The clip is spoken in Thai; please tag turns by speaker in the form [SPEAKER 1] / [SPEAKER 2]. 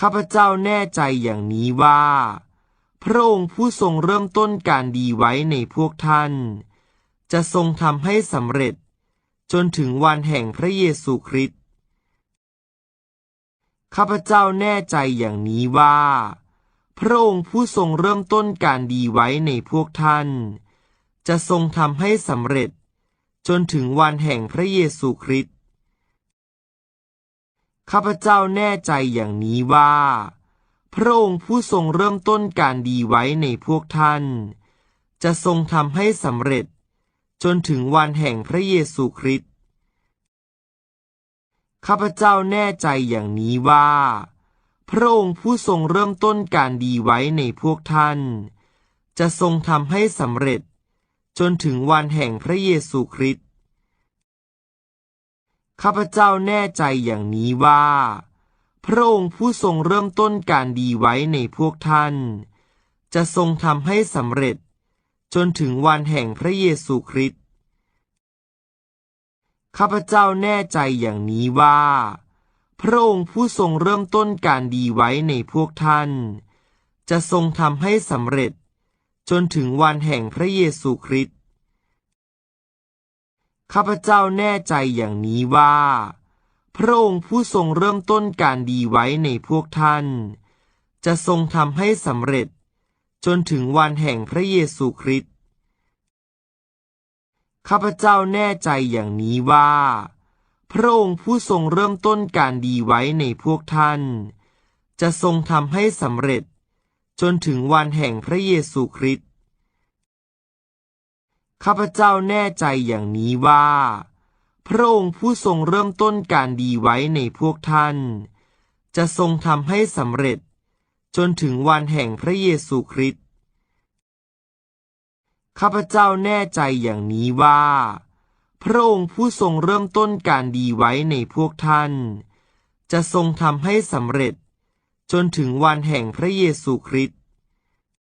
[SPEAKER 1] ข้าพเจ้าแน่ใจอย่างนี้ว่า พระองค์ผู้ทรงเริ่มต้นการดีไว้ในพวกท่าน จะทรงทำให้สำเร็จ จนถึงวันแห่งพระเยซูคริสต์ข้าพเจ้าแน่ใจอย่างนี้ว่า พระองค์ผู้ทรงเริ่มต้นการดีไว้ในพวกท่าน จะทรงทำให้สำเร็จ จนถึงวันแห่งพระเยซูคริสต์ ข้าพเจ้าแน่ใจอย่างนี้ว่า พระองค์ผู้ทรงเริ่มต้นการดีไว้ในพวกท่าน จะทรงทำให้สำเร็จ จนถึงวันแห่งพระเยซูคริสต์ ข้าพเจ้าแน่ใจอย่างนี้ว่า พระองค์ผู้ทรงเริ่มต้นการดีไว้ในพวกท่าน จะทรงทำให้สำเร็จ จนถึงวันแห่งพระเยซูคริสต์ ข้าพเจ้าแน่ใจอย่างนี้ว่า พระองค์ผู้ทรงเริ่มต้นการดีไว้ในพวกท่าน จะทรงทำให้สำเร็จ จนถึงวันแห่งพระเยซูคริสต์ข้าพเจ้าแน่ใจอย่างนี้ว่า พระองค์ผู้ทรงเริ่มต้นการดีไว้ในพวกท่าน จะทรงทำให้สำเร็จ จนถึงวันแห่งพระเยซูคริสต์ ข้าพเจ้าแน่ใจอย่างนี้ว่า พระองค์ผู้ทรงเริ่มต้นการดีไว้ในพวกท่าน จะทรงทำให้สำเร็จ จนถึงวันแห่งพระเยซูคริสต์ข้าพเจ้าแน่ใจอย่างนี้ว่า พระองค์ผู้ทรงเริ่มต้นการดีไว้ในพวกท่าน จะทรงทำให้สำเร็จ จนถึงวันแห่งพระเยซูคริสต์ ข้าพเจ้าแน่ใจอย่างนี้ว่า พระองค์ผู้ทรงเริ่มต้นการดีไว้ในพวกท่าน จะทรงทำให้สำเร็จ จนถึงวันแห่งพระเยซูคริสต์ข้าพเจ้าแน่ใจอย่างนี้ว่า พระองค์ผู้ทรงเริ่มต้นการดีไว้ในพวกท่าน จะทรงทำให้สำเร็จ จนถึงวันแห่งพระเยซูคริสต์